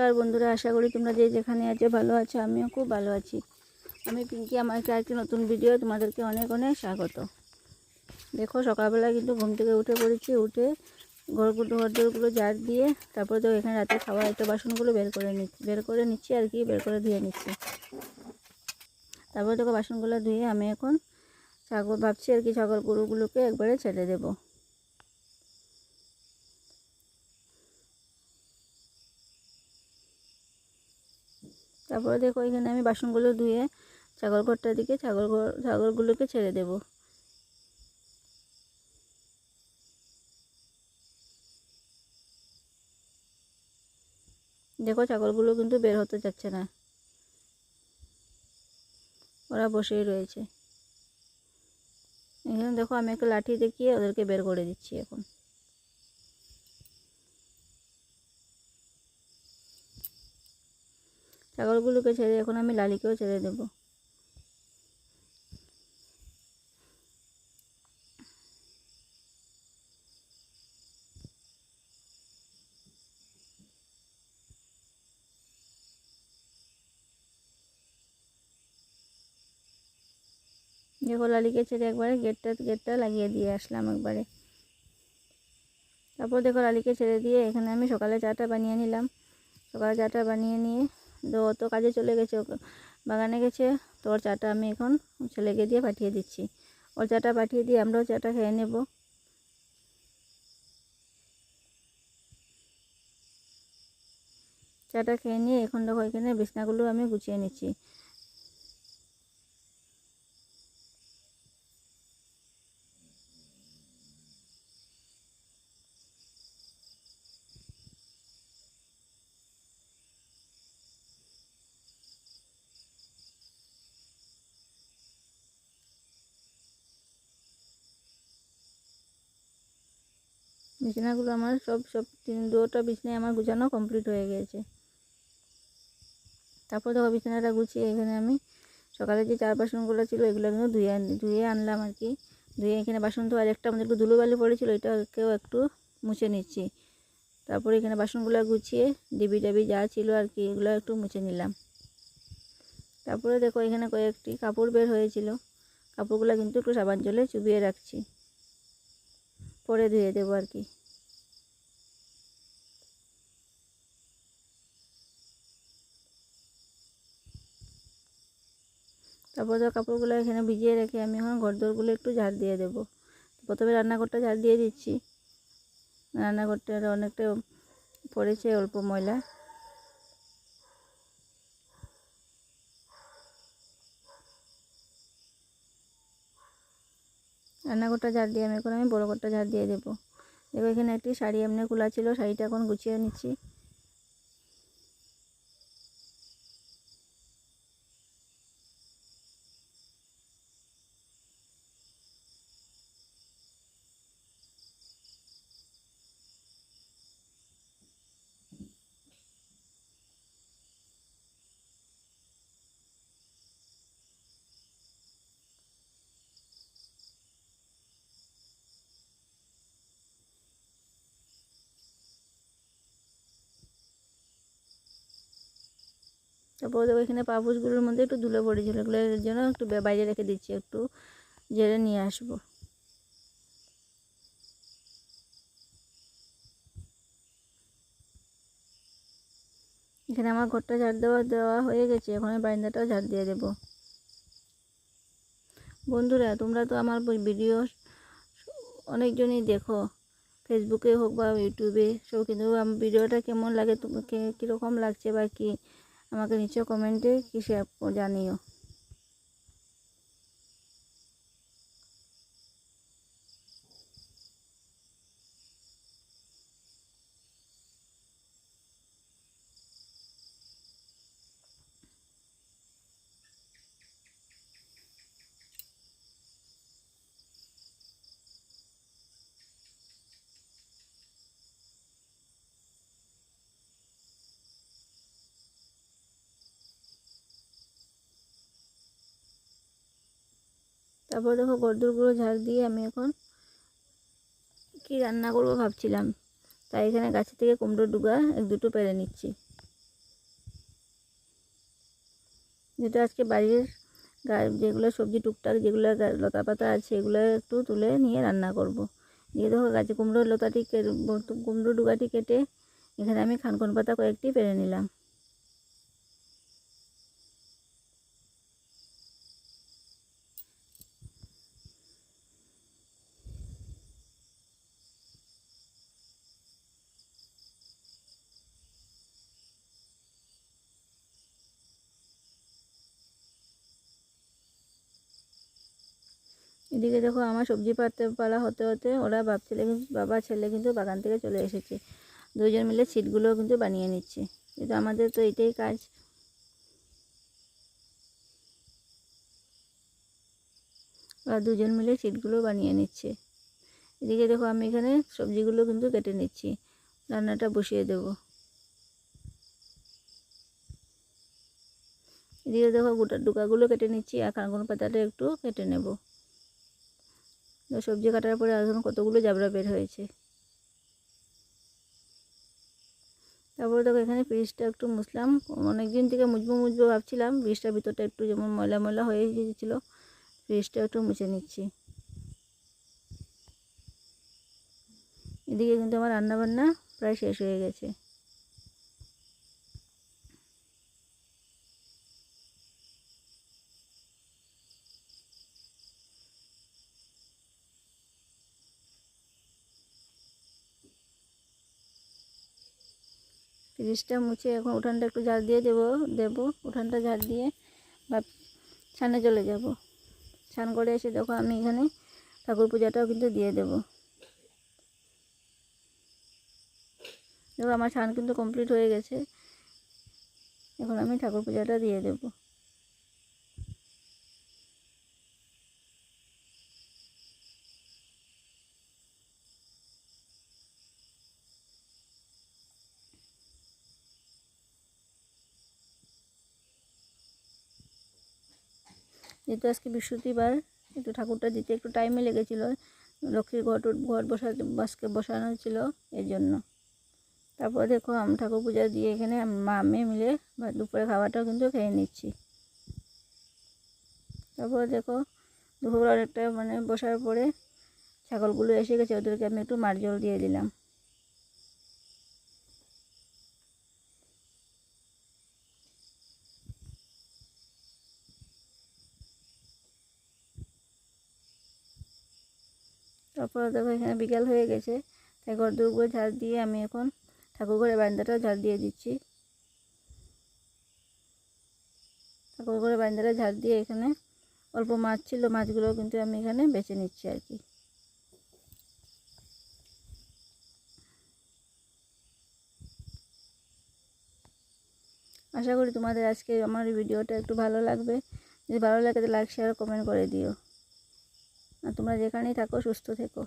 নমস্কার বন্ধুরা, আশা করি তোমরা যে যেখানে আছো ভালো আছো, আমিও খুব ভালো আছি। আমি পিঙ্কি, আমার একটা নতুন ভিডিও তোমাদেরকে অনেক অনেক স্বাগত। দেখো, সকালবেলা কিন্তু ঘুম থেকে উঠে পড়েছি, উঠে ঘরগুলো ঘরদোরগুলো ঝাড় দিয়ে তারপরে তো এখানে রাতে খাবার একটা বাসনগুলো বের করে নিচ্ছি বের করে নিচ্ছি আর কি, বের করে ধুয়ে নিচ্ছি। তারপরে দেখো, বাসনগুলো ধুয়ে আমি এখন ছাগল ভাবছি আর কি, ছাগল গরুগুলোকে একবারে ছেড়ে দেবো। তারপরে দেখো এখানে আমি বাসনগুলো ধুয়ে ছাগল ঘরটার দিকে ছাগল ছাগলগুলোকে ছেড়ে দেব। দেখো ছাগলগুলো কিন্তু বের হতে যাচ্ছে না। ওরা বসেই রয়েছে। এখানে দেখো আমি একটা লাঠি দেখিয়ে ওদেরকে বের করে দিচ্ছি এখন। ছাগলগুলোকে ছেড়ে, এখন আমি লালিকেও ছেড়ে দেব। দেখো, লালিকে ছেড়ে একবারে গেটটা গেটটা লাগিয়ে দিয়ে আসলাম একবারে। তারপর দেখো, লালিকে ছেড়ে দিয়ে এখানে আমি সকালে চাটা বানিয়ে নিলাম। সকালে চাটা বানিয়ে নিয়ে তো অত কাজে চলে গেছে বাগানে গেছে। তো ওর চাটা আমি এখন ছেলেকে দিয়ে পাঠিয়ে দিচ্ছি। ওর চাটা পাঠিয়ে দিয়ে আমরাও চাটা খেয়ে নেব। চাটা খেয়ে নিয়ে এখন দেখো এখানে বিছনাগুলো আমি গুছিয়ে নিচ্ছি। বিছানাগুলো আমার সব সব দুটা বিছনায় আমার গুছানো কমপ্লিট হয়ে গিয়েছে তারপর দেখো বিছানাটা গুছিয়ে এখানে আমি সকালে যে চার বাসনগুলো ছিল এগুলো কিন্তু ধুয়ে ধুয়ে আনলাম আর কি। ধুয়ে এখানে বাসন তো আরেকটা আমাদের একটু ধুলোবালি পড়েছিল, এটাকেও একটু মুছে নিচ্ছি। তারপরে এখানে বাসনগুলো গুছিয়ে ডিবি ডাবি যা ছিল আর কি, এগুলো একটু মুছে নিলাম। তারপরে দেখো এখানে কয়েকটি কাপড় বের হয়েছিল। কাপড়গুলো কিন্তু একটু সাবান জলে চুবিয়ে রাখছি। পরে ধুয়ে দেবো আর কি। তারপর তো কাপড়গুলো এখানে ভিজিয়ে রেখে আমি এখন ঘরদোরগুলো একটু ঝাড় দিয়ে দেবো। প্রথমে রান্নাঘরটা ঝাড় দিয়ে দিচ্ছি। রান্নাঘরটা অনেকটা পড়েছে অল্প ময়লা। রান্নাঘরটা ঝাড় দিয়ে আমি এখন আমি বড়ো ঘরটা ঝাড় দিয়ে দেবো। দেখো এখানে একটি শাড়ি এমনি খোলা ছিল, শাড়িটা এখন গুছিয়ে নিচ্ছি। তারপর দেখো এখানে পাপোশগুলোর মধ্যে একটু ধুলো পড়েছিল। এগুলোর জন্য একটু বাইরে রেখে দিচ্ছি, একটু জেরে নিয়ে আসব। এখানে আমার ঘরটা ঝাড় দেওয়া দেওয়া হয়ে গেছে, এখন আমি বারান্দাটাও ঝাড় দিয়ে দেবো। বন্ধুরা, তোমরা তো আমার ভিডিও অনেকজনই দেখো। ফেসবুকে হোক বা ইউটিউবে সব কিন্তু আমার ভিডিওটা কেমন লাগে, তোমাকে কীরকম লাগছে বা কী আমাকে নিচে কমেন্টে কী জানিও। তারপর দেখো গরদুরগুলো ঝাড় দিয়ে আমি এখন কি রান্না করব ভাবছিলাম। তাই এখানে গাছে থেকে কুমড়ো ডুগা এক দুটো পেরে নিচ্ছি। যেটা আজকে বাড়ির যেগুলো সবজি টুকটাক, যেগুলো লতা পাতা আছে, এগুলো একটু তুলে নিয়ে রান্না করব। দিয়ে দেখো গাছে কুমড়োর লতাটি কুমড়ো ডুগাটি কেটে এখানে আমি খানকন পাতা কয়েকটি পেরে নিলাম। এদিকে দেখো আমার সবজি পাতে পালা হতে হতে ওরা বাপ ছেলে বাবা, ছেলে কিন্তু বাগান থেকে চলে এসেছে। দুজন মিলে ছিটগুলো কিন্তু বানিয়ে নিচ্ছে। কিন্তু আমাদের তো এটাই কাজ। ওরা দুজন মিলে সিটগুলো বানিয়ে নিচ্ছে। এদিকে দেখো আমি এখানে সবজিগুলো কিন্তু কেটে নিচ্ছি। রান্নাটা বসিয়ে দেব। এদিকে দেখো গোটা ডুকাগুলো কেটে নিচ্ছি আর কাঁকড় পাতাটা একটু কেটে নেব। সবজি কাটার পরে এখন কতগুলো জাবড়া বের হয়েছে। তারপরে দেখো এখানে ফ্রিজটা একটু মুছলাম। অনেক দিন থেকে মুছবো মুছবো ভাবছিলাম ফ্রিজটার ভিতরটা একটু যেমন ময়লা ময়লা হয়ে গিয়েছিল ফ্রিজটা একটু মুছে নিচ্ছি। এদিকে কিন্তু আমার রান্নাবান্না প্রায় শেষ হয়ে গেছে। ফ্রিজটা মুছে এখন উঠানটা একটু ঝাড় দিয়ে দেবো দেবো, উঠানটা ঝাড় দিয়ে বা ছানে চলে যাব। ছান করে এসে দেখো আমি এখানে ঠাকুর পূজাটাও কিন্তু দিয়ে দেবো। দেখো আমার ছান কিন্তু কমপ্লিট হয়ে গেছে। এখন আমি ঠাকুর পূজাটা দিয়ে দেবো। যেহেতু আজকে বৃহস্পতিবার, একটু ঠাকুরটা দিতে একটু টাইমে লেগেছিলো। লক্ষ্মীর ঘর টর- ঘর বসা বাসকে বসানো ছিল এর জন্য। তারপর দেখো, আমি ঠাকুর পূজা দিয়ে এখানে মা মেয়ে মিলে দুপুরে খাওয়াটাও কিন্তু খেয়ে নিচ্ছি। তারপর দেখো, দুপুরবেলা অনেকটা মানে বসার পরে ছাগলগুলো এসে গেছে, ওদেরকে আমি একটু মার জল দিয়ে দিলাম। তারপর দেখো এখানে বিকাল হয়ে গেছে। তাই ঘর দুর্গ ঝাড় দিয়ে আমি এখন ঠাকুরঘরের বারান্দাটা ঝাড় দিয়ে দিচ্ছি। ঠাকুর ঘরের বারান্দাটা ঝাড় দিয়ে এখানে অল্প মাছ ছিল, মাছগুলো কিন্তু আমি এখানে বেছে নিচ্ছি আর কি। আশা করি তোমাদের আজকে আমার ভিডিওটা একটু ভালো লাগবে। যদি ভালো লাগে তো লাইক শেয়ার কমেন্ট করে দিও। আর তোমরা যেখানেই থাকো সুস্থ থেকো।